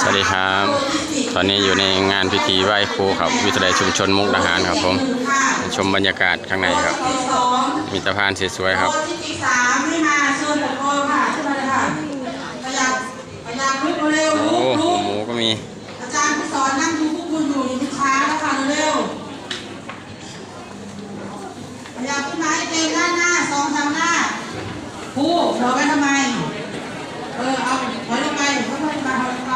สวัสดีครับ ตอนนี้อยู่ในงานพิธีไหว้ครูครับ วิทยาลัยชุมชนมุกดาหารครับผม ชมบรรยากาศข้างในครับ มีสะพานสวยๆครับ ที่ที่สามให้มาเชิญปกครองค่ะขึ้นมาเลยค่ะขยับขยับลุกเร็ว โอ้ ลุก ห ลุก มูก็มี อาจารย์ผู้สอนนั่งดูพวกคุณอยู่อย่าไปช้าแล้วค่ะเร็วขยับขึ้นมาให้เต็มด้านหน้าสองสามหน้าครูรอไว้ทำไม เออเอาถอยลงไปถอยลงไปถอยลงไป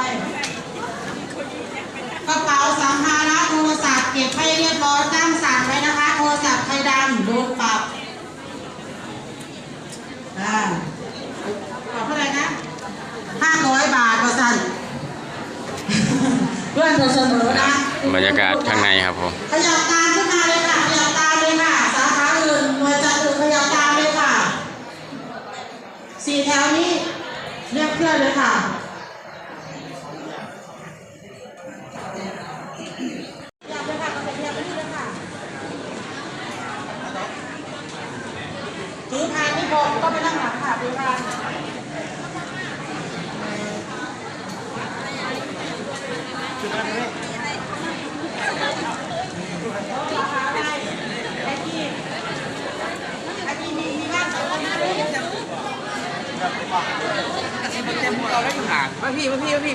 กระเป๋าสัมภาระโทรศัพท์เก็บให้เรี ยบร้อยตั้งสั่นไว้นะคะ โทรศัพท์ใครดังโดนปรับอ่าปรับเท่าไหร่นะห้าร้อยบาทประสันเพื่อนเธอเสมอนะบรรยากาศข้างในครับผมขยับตามขึ้นมาเลยค่ะขยับตามเลยค่ะ สาขาอื่นหน่วยจัดอื่นขยับตามเลยค่ะสี่แถวนี้เรียกเพื่อนเลยค่ะ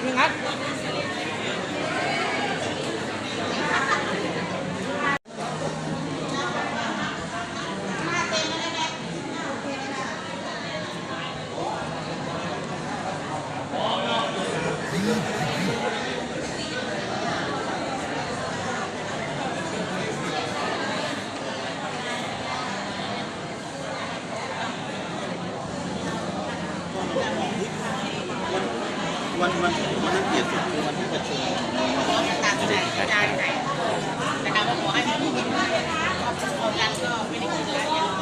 พี่มาพี่มาพี่พี่งัด วันวันวันนั้นเปลี่ยนสุดคือวันที่ประชุม ตัดใจใจไหนแต่การว่าขอให้พี่กินเอายันก็ไม่ได้กินแล้วยัง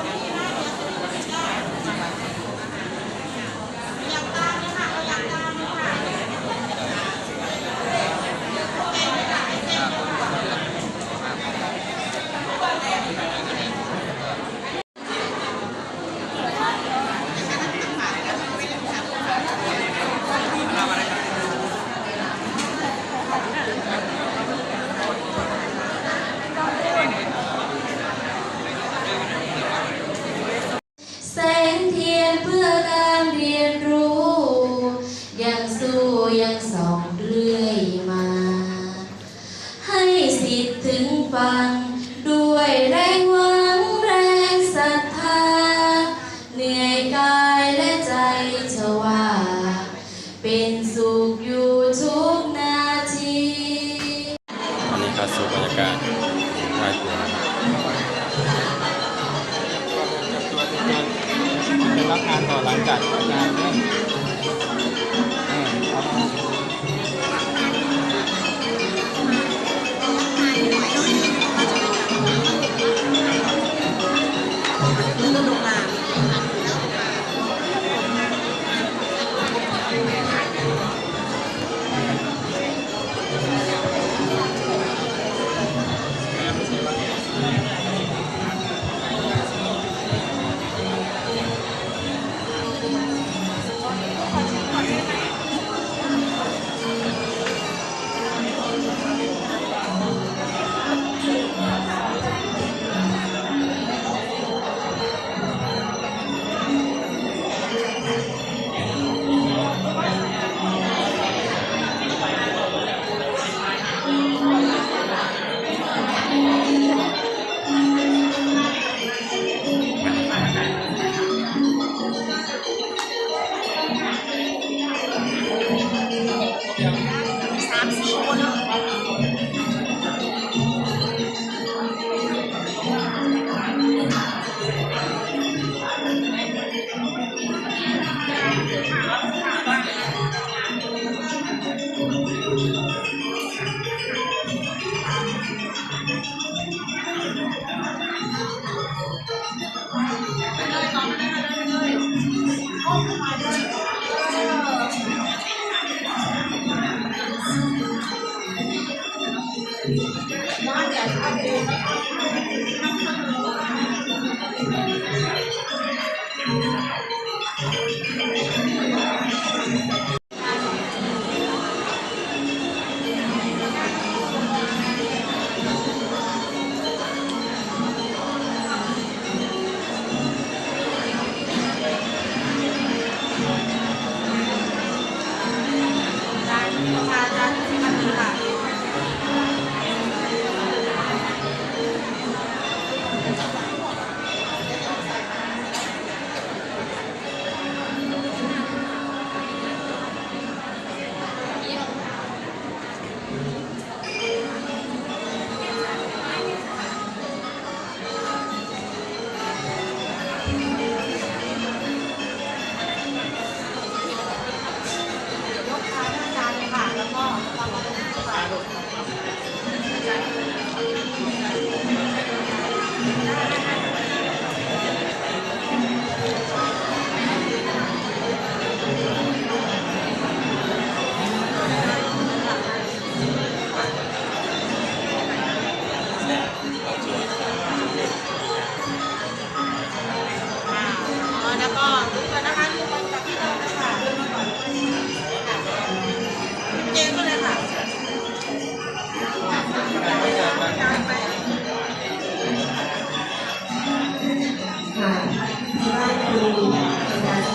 แสงเทียนเพื่อการเรียนรู้ ยังสู้ยังส่องเรื่อยมา ให้ สิทธิ์ถึงฟัง ด้วยแรงหวังแรงศรัทธา เหนื่อยกายและใจเชื่อว่าเป็นสุขอยู่ทุกนาทีตอนนี้เข้าสู่บรรยากาศไหว้ครูนะครับเป็นรับงานต่อหลังจากงานเนี่ยเออเอาม ค่ะที่บ้าครูอาาร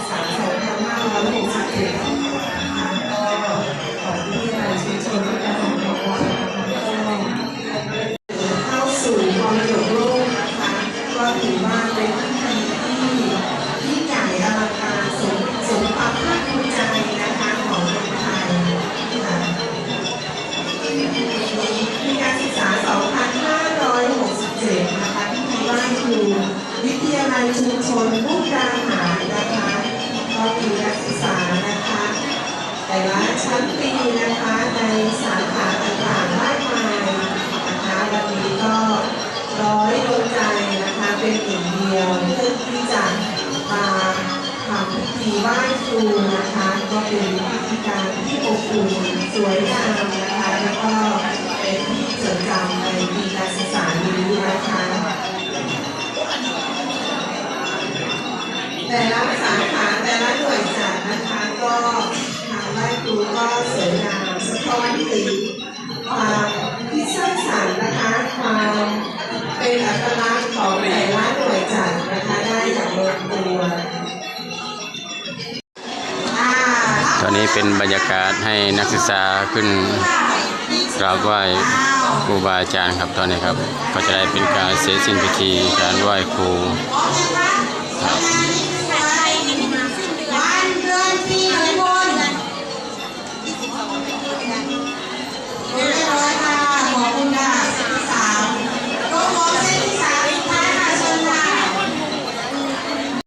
ชุมชนมุกดาหารนะคะก็มีนักศึกษานะคะแต่ละชั้นปีนะคะในสาขาต่างๆมากมายนะคะวันนี้ก็ร้อยดวงใจนะคะเป็นหนึ่งเดียวเพื่อที่จะมาทำพิธีไหว้ครูนะคะ ก็เป็นพิธีการที่อบอุ่นสวยงามนะคะแล้วก็เป็นที่จดจำในปีการศึกษานี้นะคะ แต่ละสาขาแต่ละหน่วยจัดนะคะก็ทางไหว้ครูก็สวยงามสะท้อนถึงความที่สร้างสรรค์นะคะความเป็นอัตลักษณ์ของแต่ละหน่วยจัดนะคะได้อย่างลงตัวตอนนี้เป็นบรรยากาศให้นักศึกษาขึ้นกราบไหว้ครูบาอาจารย์ครับตอนนี้ครับ ก็จะได้เป็นการเสร็จสิ้นพิธีการไหว้ครู